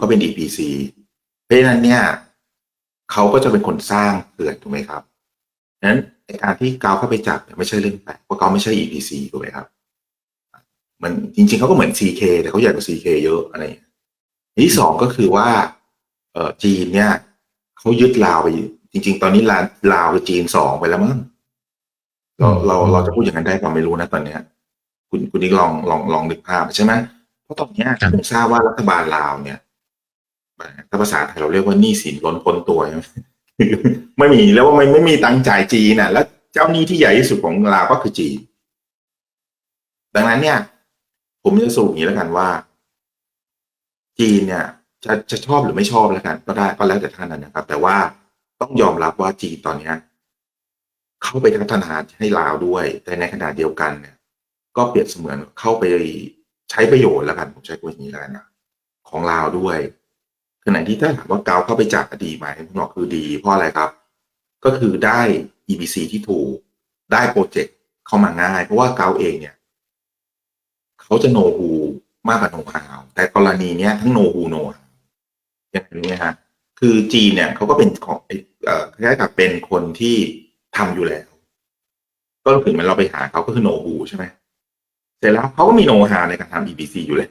ก็เป็น EPC เพราะฉะนั้นเนี่ยเขาก็จะเป็นคนสร้างเขื่อนถูกไหมครับนั้นในการที่กาวเข้าไปจับเนี่ยไม่ใช่เรื่องแปลกเพราะกาวไม่ใช่ EPC ถูกไหมครับ มันจริง ๆเขาก็เหมือน CK แต่เขาใหญ่กว่า CK เยอะอะไรอย่างเงี้ยอันที่สองก็คือว่าเออจีนเนี่ยเขายึดลาวไปจริง ๆ ตอนนี้ลาลาวไปจีนสองไปแล้วมั้งเราเราเราจะพูดอย่างนั้นได้ก็ไม่รู้นะตอนเนี้ย คุณคุณนิกลองลองลองนึกภาพใช่ไหมเพราะตอนเนี้ยผมทราบว่ารัฐบาลลาวเนี่ย ถ้าภาษาไทยเราเรียกว่าหนี้สินล้นพ้นตัวใช่ไหมไม่มีแล้วว่าไม่ไม่มีตังจ่ายจีนน่ะ แล้วเจ้าหนี้ที่ใหญ่ที่สุดของลาวก็คือจีน ดังนั้นเนี่ย ผมจะสรุปอย่างนี้แล้วกันว่า จีนเนี่ย จะจะชอบหรือไม่ชอบแล้วกัน ก็ได้ก็แล้วแต่ท่านนะครับ แต่ว่าต้องยอมรับว่าจีนตอนเนี้ยเข้าไปพัฒนาให้ลาวด้วย แต่ในขณะเดียวกันเนี่ย ก็เปรียบเสมือนเข้าไปใช้ประโยชน์แล้วกันผมใช้คำนี้แล้วกันนะของลาวด้วย ขณะที่ถ้าถามว่าเกาเข้าไปจับดีไหมผมบอกคือดีเพราะอะไรครับ ก็คือได้ EBC ที่ถูก ได้โปรเจกต์เข้ามาง่าย เพราะว่าเกาเองเนี่ย เขาจะโนฮูมากกว่าโนฮาวแต่กรณีเนี้ยทั้งโนฮูโนอย่างนี้ฮะคือจีนเนี่ยเขาก็เป็นของเอ่อคล้ายๆกับเป็นคนที่ทำอยู่แล้ว ก็ถึงมันเราไปหาเขาก็คือโนฮูใช่ไหมเสร็จแล้วเขาก็มีโนฮาในการทำ EBC อยู่เลย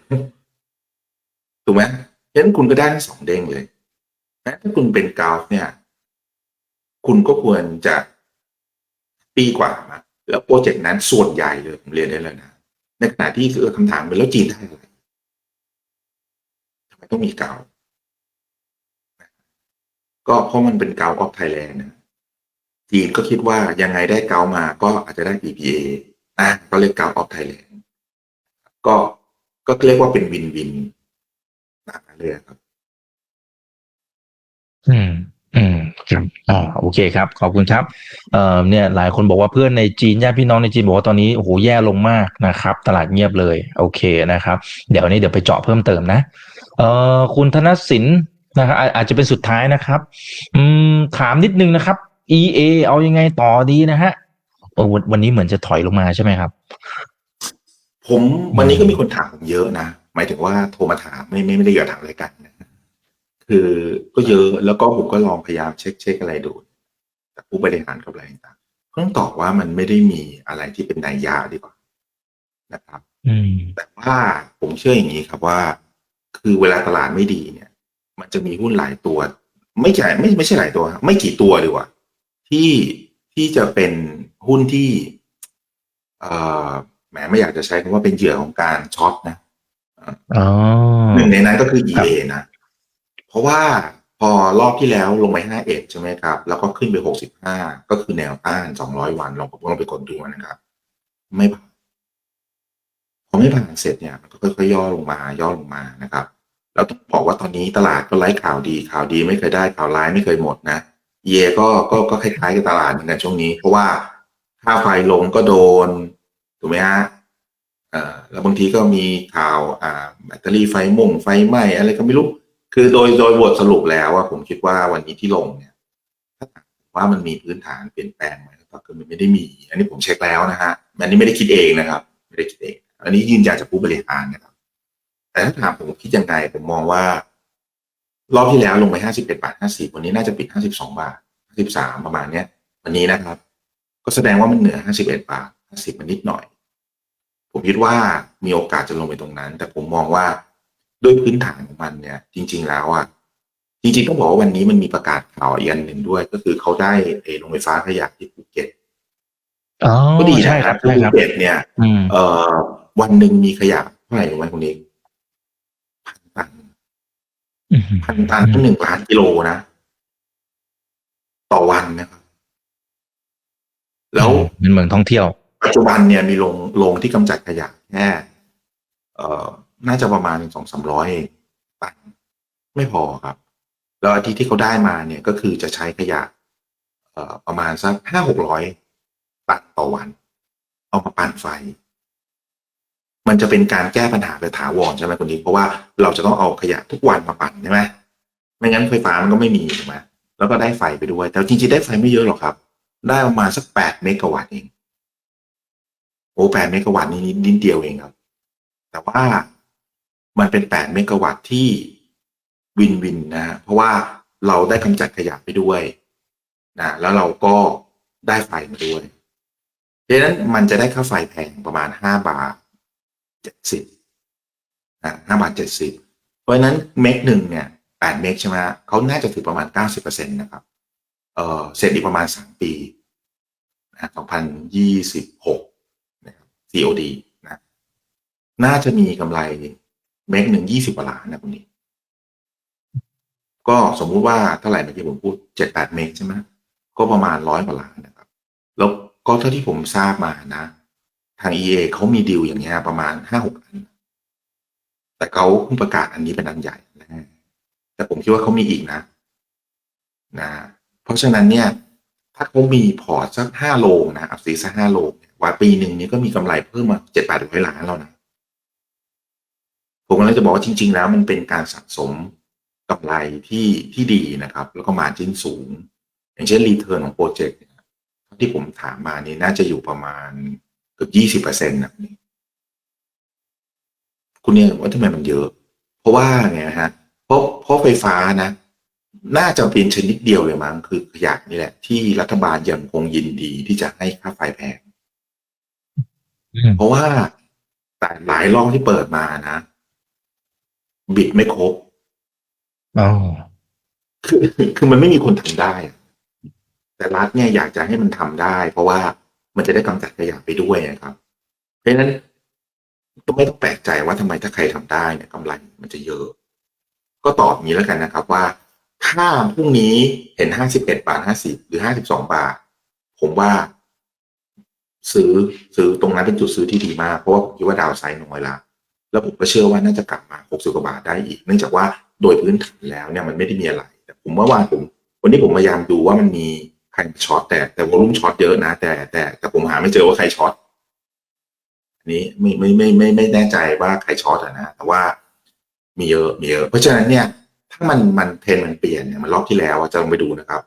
ถูกไหม ฉะนั้นคุณก็ได้ทั้งสองเด้งเลยนะถ้าคุณเป็นกราฟเนี่ย คุณก็ควรจะปีกว่ามาแล้วโปรเจกต์นั้นส่วนใหญ่เลยผมเรียนได้เลยนะ ในขณะที่เออคำถามเป็นแล้วจีนได้อะไรทำไมต้องมีกาวก็เพราะมันเป็นกาวออฟไทยแลนด์นะจีนก็คิดว่ายังไงได้เกามาก็อาจจะได้ EPA อะก็เรียกเกาออฟไทยแลนด์ก็ก็เรียกว่าเป็นวินวิน แบบนั้นเลยครับ อืม อืมครับอ่าโอเคครับ ขอบคุณครับ เอ่อเนี่ย หลายคนบอกว่าเพื่อนในจีนญาติพี่น้องในจีนบอกว่าตอนนี้โอ้โหแย่ลงมากนะครับ ตลาดเงียบเลย โอเคนะครับ เดี๋ยวนี้เดี๋ยวไปเจาะเพิ่มเติมนะ เอ่อคุณธนสินนะครับอาอาจจะเป็นสุดท้ายนะครับ อืม ถามนิดนึงนะครับ EA เอายังไงต่อดีนะฮะโอ้วันวันนี้เหมือนจะถอยลงมาใช่ไหมครับ ผมวันนี้ก็มีคนถามผมเยอะนะ หมายถึงว่าโทรมาถามไม่ไม่ไม่ได้อยากถามรายการนะคือก็เยอะแล้วก็ผมก็ลองพยายามเช็คเช็คอะไรดูแต่ผู้บริหารกับอะไรต่างๆต้องตอบว่ามันไม่ได้มีอะไรที่เป็นนัยยะดีกว่านะครับอืมแต่ว่าผมเชื่ออย่างนี้ครับว่า คือเวลาตลาดไม่ดีเนี่ย มันจะมีหุ้นหลายตัว ไม่ใช่ไม่ไม่ใช่หลายตัวครับไม่กี่ตัวดีกว่า ที่ที่จะเป็นหุ้นที่เอ่อแหมไม่อยากจะใช้คำว่าเป็นเหยื่อของการช็อตนะอ๋อ หนึ่งในนั้นก็คือ EA นะ เพราะว่าพอรอบที่แล้วลงไปห้าเอ็ดใช่ไหมครับ แล้วก็ขึ้นไปหกสิบห้าก็คือแนวต้านสองร้อยวันลองลองไปกดดูนะครับ ไม่ผ่านพอไม่ผ่านเสร็จเนี่ยมันก็ค่อยๆย่อลงมา ย่อลงมานะครับแล้วต้องบอกว่าตอนนี้ตลาดก็ไล่ข่าวดีข่าวดีไม่เคยได้ข่าวร้ายไม่เคยหมดนะเยก็ก็ก็คล้ายๆกับตลาดเหมือนกันช่วงนี้ เพราะว่าค่าไฟลงก็โดนถูกไหมฮะเอ่อแล้วบางทีก็มีข่าวอ่าแบตเตอรี่ไฟมุ่งไฟไหม้อะไรก็ไม่รู้ คือโดยโดยบทสรุปแล้วว่าผมคิดว่าวันนี้ที่ลงเนี่ยถ้าว่ามันมีพื้นฐานเปลี่ยนแปลงไหมก็คือมันไม่ได้มี อันนี้ผมเช็คแล้วนะฮะอันนี้ไม่ได้คิดเองนะครับ ไม่ได้คิดเอง อันนี้ยืนยันจากผู้บริหารนะครับ แต่ถ้าถามผมคิดยังไงผมมองว่า รอบที่แล้วลงไปห้าสิบเอ็ดบาทห้าสิบวันนี้น่าจะปิดห้าสิบสองบาทห้าสิบสามประมาณเนี้ย วันนี้นะครับ ก็แสดงว่ามันเหนือห้าสิบเอ็ดบาทห้าสิบมันนิดหน่อย ผมคิดว่ามีโอกาสจะลงไปตรงนั้น แต่ผมมองว่าด้วยพื้นฐานของมันเนี่ย จริง ๆ แล้วอะจริงๆต้องบอกว่าวันนี้มันมีประกาศข่าวอีกอันหนึ่งด้วย ก็คือเขาได้เออโรงไฟฟ้าขยะที่ภูเก็ตอ๋อก็ดีใช่นะคครัรับบใช่ภูครับเก็ตเนี่ยอืมเอ่อวันหนึ่งมีขยะเท่าไหร่รู้ไหมคุณเอกพันตันอืมพันตันที่หนึ่งล้านกิโลนะ ต่อวันนะครับ แล้วเป็นเมืองท่องเที่ยว ปัจจุบันเนี่ยมีโรงโรงที่กำจัดขยะแค่เอ่อน่าจะประมาณสองสามร้อยตันไม่พอครับ แล้วอาทิตย์ที่เขาได้มาเนี่ยก็คือจะใช้ขยะ เอ่อประมาณสักห้าหกร้อยตันต่อวัน เอามาปั่นไฟ มันจะเป็นการแก้ปัญหาแบบถาวรใช่ไหมคุณนิกเพราะว่าเราจะต้องเอาขยะทุกวันมาปั่นใช่ไหมไม่งั้นไฟฟ้ามันก็ไม่มีถูกไหมแล้วก็ได้ไฟไปด้วย แต่จริงๆได้ไฟไม่เยอะหรอกครับ ได้ประมาณสักแปดเมกะวัตต์เอง อ้แปดเมกะวัตต์นี่นิดเดียวเองครับ แต่ว่ามันเป็นแปดเมกะวัตต์ที่วินวินนะ เพราะว่าเราได้กำจัดขยะไปด้วยนะแล้วเราก็ได้ไฟมาด้วยดังนั้นมันจะได้ค่าไฟแพงประมาณห้าบาทเจ็ดสิบนะห้าบาทเจ็ดสิบเพราะฉะนั้นเมกหนึ่งเนี่ยแปดเมกใช่ไหมเขาน่าจะถือประมาณเก้าสิบเปอร์เซ็นต์นะครับเออเสร็จอีกประมาณสามปีนะสองพันยี่สิบหก COD นะน่าจะมีกำไรเมกหนึ่งยี่สิบกว่าล้านนะคุณนี้ ก็สมมุติว่าเท่าไหร่เมื่อกี้ผมพูดเจ็ดแปดเมกใช่ไหมก็ประมาณร้อยกว่าล้านนะครับ แล้วก็เท่าที่ผมทราบมานะ ทาง EA เขามีดีลอย่างเงี้ยประมาณห้าหกอัน แต่เขาเพิ่งประกาศอันนี้เป็นอันใหญ่นะแต่ผมคิดว่าเขามีอีกนะ นะ เพราะฉะนั้นเนี่ย ถ้าเขามีพอร์ตสักห้าโลนะอัพซีสักห้าโลง เนี่ยว่าปีหนึ่งนี้ก็มีกำไรเพิ่มมาเจ็ดแปดร้อยล้านแล้วนะผมกำลังจะบอกว่าจริง ๆ แล้วมันเป็นการสะสมกำไรที่ที่ดีนะครับ แล้วก็มาจิ้นสูง อย่างเช่นรีเทิร์นของโปรเจกต์ที่ผมถามมานี่น่าจะอยู่ประมาณเกือบยี่สิบเปอร์เซ็นต์นะคุณเนี่ยว่าทำไมมันเยอะ เพราะว่าไงฮะเพราะเพราะไฟฟ้านะ น่าจะเป็นชนิดเดียวเลยมั้งคือขยะนี่แหละ ที่รัฐบาลยังคงยินดีที่จะให้ค่าไฟแพง เพราะว่าแต่หลายรอบที่เปิดมานะ บิดไม่ครบอ๋อคือคือมันไม่มีคนทำได้อะแต่รัฐเนี่ยอยากจะให้มันทำได้ เพราะว่ามันจะได้กำจัดขยะไปด้วยนะครับ เพราะฉะนั้นก็ไม่ต้องแปลกใจว่าทำไมถ้าใครทำได้เนี่ยกำไรมันจะเยอะ ก็ตอบอย่างนี้แล้วกันนะครับว่าถ้าพรุ่งนี้เห็นห้าสิบเอ็ดบาทห้าสิบหรือห้าสิบสองบาท ผมว่า ซื้อซื้อตรงนั้นเป็นจุดซื้อที่ดีมาก เพราะว่าผมคิดว่าดาวไซด์น้อยละแล้วผมก็เชื่อว่าน่าจะกลับมาหกสิบกว่าบาทได้อีก เนื่องจากว่าโดยพื้นฐานแล้วเนี่ยมันไม่ได้มีอะไร แต่ผมเมื่อวานผมวันนี้ผมพยายามดูว่ามันมีใครช็อตแต่แต่วอลุ่มช็อตเยอะนะ แต่แต่แต่ผมหาไม่เจอว่าใครช็อตอันนี้ไม่ไม่ไม่ไม่ไม่แน่ใจว่าใครช็อตอะนะแต่ว่ามีเยอะมีเยอะ เพราะฉะนั้นเนี่ยถ้ามันมันเทรนมันเปลี่ยนเนี่ยมันรอบที่แล้วจะลองไปดูนะครับ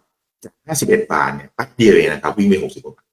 จาก 51 บาทเนี่ยแป๊บเดียวเองนะครับวิ่งไป 60 กว่าบาท